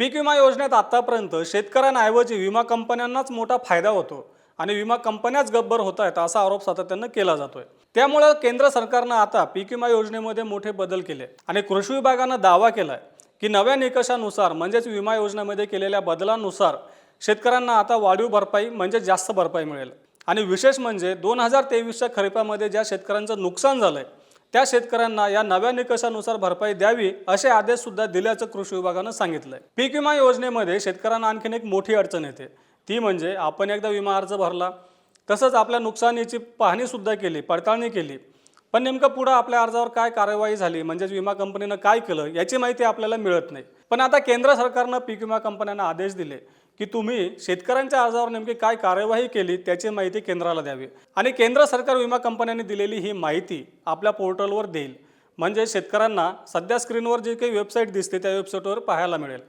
पीक विमा योजनेत आतापर्यंत शेतकऱ्यांऐवजी विमा कंपन्यांनाच मोठा फायदा होतो आणि विमा कंपन्याच गब्बर होत आहेत असा आरोप सातत्यानं केला जातोय. त्यामुळं केंद्र सरकारनं आता पीक विमा योजनेमध्ये मोठे बदल केले आणि कृषी विभागानं दावा केलाय की नव्या निकषानुसार म्हणजेच विमा योजनेमध्ये केलेल्या बदलानुसार शेतकऱ्यांना आता वाढीव भरपाई म्हणजे जास्त भरपाई मिळेल. आणि विशेष म्हणजे दोन हजार तेवीसच्या खरीपामध्ये ज्या शेतकऱ्यांचं नुकसान झालंय त्या शेतकऱ्यांना या नव्या निकषानुसार भरपाई द्यावी असे आदेश सुद्धा दिल्याचं कृषी विभागानं सांगितलंय. पीक विमा योजनेमध्ये शेतकऱ्यांना आणखीन एक मोठी अडचण येते. ती म्हणजे आपण एकदा विमा अर्ज भरला तसंच आपल्या नुकसानीची पाहणी सुद्धा केली पडताळणी केली. पण नेमकं पुढं आपल्या अर्जावर काय कार्यवाही झाली म्हणजेच विमा कंपनीनं काय केलं याची माहिती आपल्याला मिळत नाही. पण आता केंद्र सरकारनं पीक विमा कंपन्यांना आदेश दिले. की तुम्ही शेतकऱ्यांच्या अर्जावर नेमकी काय कार्यवाही केली त्याची माहिती केंद्राला द्यावी. आणि केंद्र सरकार विमा कंपन्यांनी दिलेली ही माहिती आपल्या पोर्टलवर देईल. म्हणजे शेतकऱ्यांना सध्या स्क्रीनवर जी काही वेबसाईट दिसते त्या वेबसाईटवर पाहायला मिळेल.